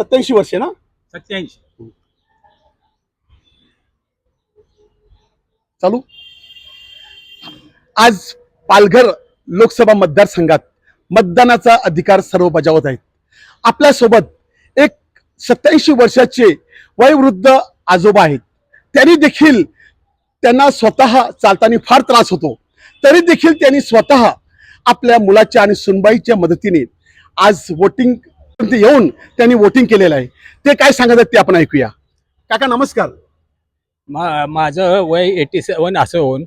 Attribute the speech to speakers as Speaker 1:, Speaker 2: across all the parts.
Speaker 1: सत्याऐंशी वर्षे ना?
Speaker 2: सत्याऐंशी.
Speaker 1: चालू. आज पालघर लोकसभा मतदारसंघात मतदानाचा अधिकार सर्व बजावत आहेत. आपल्यासोबत एक सत्याऐंशी वर्षाचे वयोवृद्ध आजोबा आहेत. त्यांनी देखील त्यांना स्वतः चालताना फार त्रास होतो. तरी देखील त्यांनी स्वतः आपल्या मुलाच्या आणि सुनबाईच्या मदतीने आज वोटिंग येऊन त्यांनी वोटिंग केलेलं आहे. ते काय सांगत आहेत ते आपण ऐकूया. काका नमस्कार.
Speaker 2: मा माझं वय एटी सेवन असून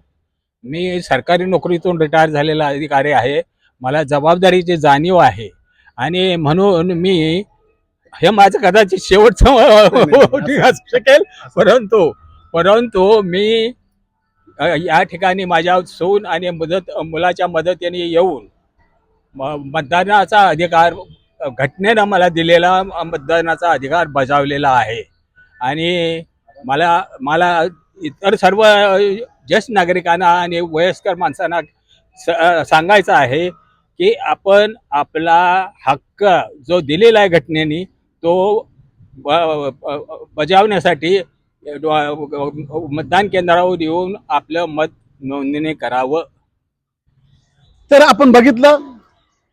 Speaker 2: मी सरकारी नोकरीतून रिटायर झालेला अधिकारी आहे. मला जबाबदारीची जाणीव आहे. आणि म्हणून मी हे माझं कदाचित शेवटचं voting असू शकेल परंतु परंतु मी या ठिकाणी माझ्या सून आणि मदत मुलाच्या मदतीने येऊन म- मतदानाचा अधिकार घटनेनं मला दिलेला मतदानाचा अधिकार बजावलेला आहे. आणि मला मला इतर सर्व ज्येष्ठ नागरिकांना आणि वयस्कर माणसांना सांगायचं आहे की आपण आपला हक्क जो दिलेला आहे घटनेने तो बजावण्यासाठी मतदान केंद्रावर येऊन आपलं मत नोंदणी करावं.
Speaker 1: तर आपण बघितलं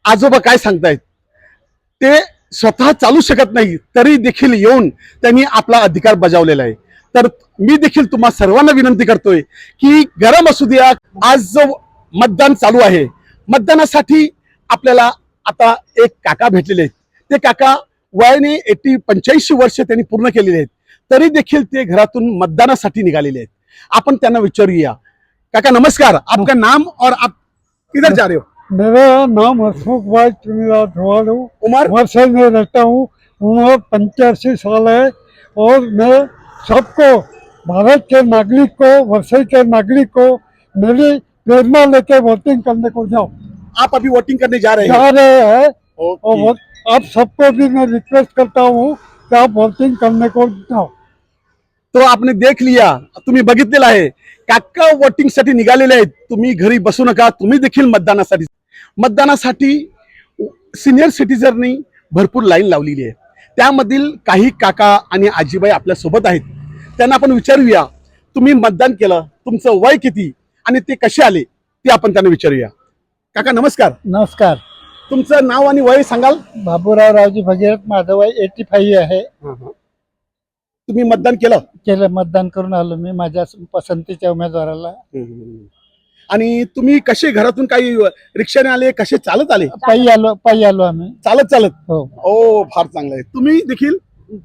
Speaker 1: आजोबा काय सांगतायत? ते स्वतः चालू शकत नाही तरी देखील येऊन त्यांनी आपला अधिकार बजावलेला आहे. तर मी देखील तुम्हा सर्वांना विनंती करतोय की गरम असू द्या आज जो मतदान चालू आहे मतदानासाठी आपल्याला आता एक काका भेटलेले आहेत. ते काका वयाने एटी पंच्याऐंशी वर्ष त्यांनी पूर्ण केलेले आहेत. तरी देखील ते घरातून मतदानासाठी निघालेले आहेत. आपण त्यांना विचारूया. काका नमस्कार. आपका नाम और आप किधर जा रहे हो?
Speaker 3: मेरा नाम हसमुख भाई चुनीलाल धोवाल हूँ।
Speaker 1: उमर?
Speaker 3: वर्षे में रहता हूँ। उम्र पंचासी साल है और मैं सबको भारत के नागरिक को वर्षे के नागरिक को मेरी प्रेरणा लेके वोटिंग करने को जाओ।
Speaker 1: आप अभी वोटिंग करने जा रहे हैं?
Speaker 3: जा रहे हैं। और आप सबको भी मैं रिक्वेस्ट करता हूँ कि आप वोटिंग करने को जाओ।
Speaker 1: तो आपने देख लिया तुम्ही बघितलेलं आहे. काका वोटिंग साठी निघालेले आहेत. तुम्ही घरी बसू नका तुम्ही देखील मतदानासाठी मतदानासाठी सिनियर सिटीजननी भरपूर लाईन लावलेली आहे. त्यामधील काही काका आणि आजीबाई आपल्यासोबत आहेत. त्यांना आपण विचारूया तुम्ही मतदान केलं तुमचं वय किती आणि ते कसे आले ते आपण त्यांना विचारूया. काका नमस्कार.
Speaker 3: नमस्कार.
Speaker 1: तुमचं नाव आणि वय सांगाल?
Speaker 3: बाबूराव रावजी भगीरथ माझं वय एटी फाईव्ह आहे.
Speaker 1: तुम्ही मतदान केलं?
Speaker 3: केलं मतदान करून आलो मी माझ्या पसंतीच्या उमेदवाराला.
Speaker 1: आणि तुम्ही कसे घरातून काही रिक्षाने आले कसे चालत आले?
Speaker 3: पायी आलो पायी आलो आम्ही.
Speaker 1: चालत चालत?
Speaker 3: हो.
Speaker 1: ओ फार चांगलं आहे. तुम्ही देखील?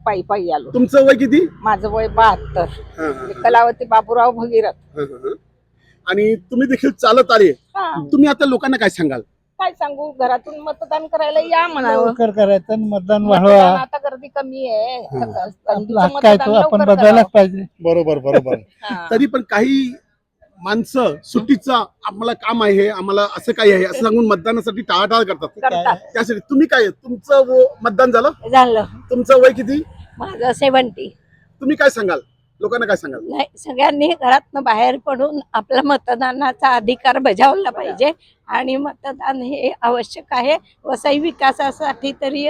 Speaker 4: पायी पायी आलो.
Speaker 1: तुमचं वय किती?
Speaker 4: माझं वय बहात्तर.
Speaker 1: हा, हा,
Speaker 4: कलावती बाबूराव भगीरथ.
Speaker 1: हा, हा. आणि तुम्ही देखील चालत आले.
Speaker 4: हा,
Speaker 1: तुम्ही आता लोकांना काय सांगाल?
Speaker 4: काय सांगू? घरातून मतदान करायला या म्हणावं
Speaker 3: लवकर करायचं आणि मतदान
Speaker 4: मतदान
Speaker 3: वाढवा.
Speaker 4: आता गर्दी कमी आहे.
Speaker 1: हा.
Speaker 4: थंडीचं
Speaker 3: आपला हक्क आहे तो
Speaker 4: मतदान
Speaker 3: आपण. पाहिजे.
Speaker 1: बरोबर बरोबर. तरी पण काही माणसं सुट्टीचा आम्हाला काम आहे आम्हाला असं काही आहे असं सांगून मतदानासाठी टाळाटाळ करतात.
Speaker 4: करतात.
Speaker 1: त्यासाठी तुम्ही काय तुमचं वो- मतदान झालं?
Speaker 5: झालं.
Speaker 1: तुमचं वय किती?
Speaker 5: माझं सेवन्टी.
Speaker 1: तुम्ही काय सांगाल? लोकांना काय सांगाल?
Speaker 5: नाही सगळ्यांनी घरातनं बाहेर पडून आपला मतदानाचा अधिकार बजावला पाहिजे आणि मतदान हे आवश्यक आहे. वसई विकासासाठी तरी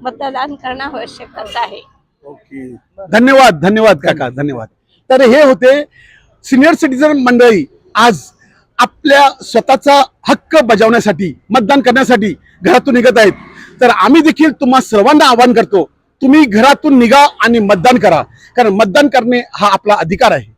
Speaker 5: मतदान करणं आवश्यकच आहे.
Speaker 1: ओके. धन्यवाद धन्यवाद काका धन्यवाद. तर हे होते सिनियर सिटीजन मंडळी आज आपल्या स्वतःचा हक्क बजावण्यासाठी मतदान करण्यासाठी घरातून निघत आहेत. तर आम्ही देखील तुम्हा सर्वांना आवाहन करतो तुम्ही घरातून निघा आणि मतदान करा. कारण मतदान करणे हा आपला अधिकार आहे.